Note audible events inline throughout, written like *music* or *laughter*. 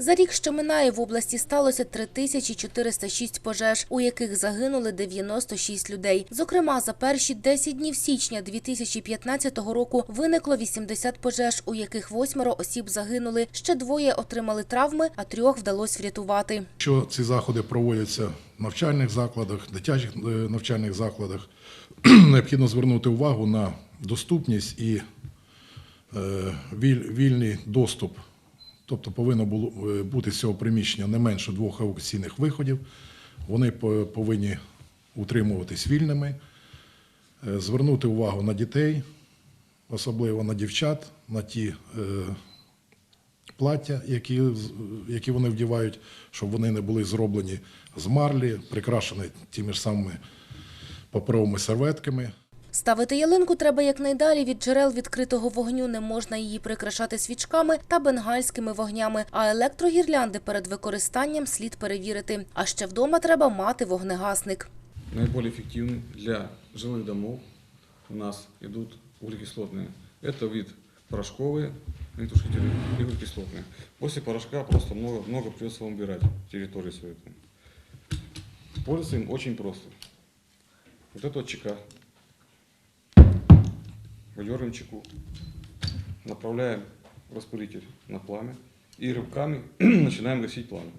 За рік, що минає, в області сталося 3406 пожеж, у яких загинули 96 людей. Зокрема, за перші 10 днів січня 2015 року виникло 80 пожеж, у яких восьмеро осіб загинули. Ще двоє отримали травми, а трьох вдалося врятувати. Якщо ці заходи проводяться в навчальних закладах, дитячих е, навчальних закладах, *clears throat* необхідно звернути увагу на доступність і е, вільний доступ. Тобто повинно було е, бути з цього приміщення не менше двох евакуаційних виходів. Вони повинні утримуватись вільними, Е, звернути увагу на дітей, особливо на дівчат, на ті е, плаття, які, які вони вдівають, щоб вони не були зроблені з марлі, прикрашені тими ж самими паперовими серветками. Ставити ялинку треба якнайдалі від джерел відкритого вогню. Не можна її прикрашати свічками та бенгальськими вогнями. А електрогірлянди перед використанням слід перевірити. А ще вдома треба мати вогнегасник. Наиболее эффективны для жилых домов у нас идут углекислотные. Это вид порошковые огнетушители и углекислотные. После порошка просто много, много придется вам убирать территорию свою. Пользоваться им очень просто. Вот это вот чека. Выдергиваем чеку. Направляем распылитель на пламя. И рывками начинаем гасить *clears throat* пламя.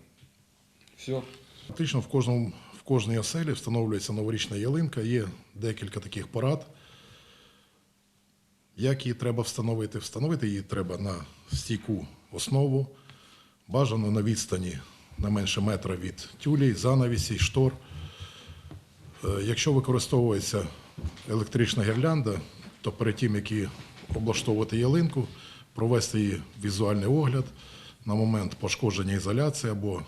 Все. Фактично в кожному в кожній оселі встановлюється новорічна ялинка. Є декілька таких порад. Як її треба встановити? Встановити її треба на стійку основу, бажано на відстані не менше метра від тюлі, занавісі, штор. Е, Якщо використовується електрична гірлянда, то перед тим, як облаштовувати ялинку, провести її візуальний огляд. На момент пошкодження ізоляції або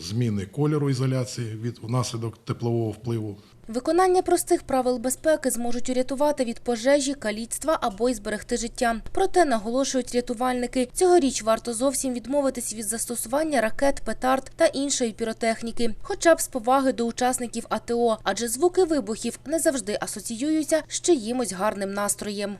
зміни кольору ізоляції від внаслідок теплового впливу. Виконання простих правил безпеки зможуть урятувати від пожежі, каліцтва або й зберегти життя. Проте наголошують рятувальники, цьогоріч варто зовсім відмовитись від застосування ракет, петард та іншої піротехніки, хоча б з поваги до учасників АТО, адже звуки вибухів не завжди асоціюються з чиїмось гарним настроєм.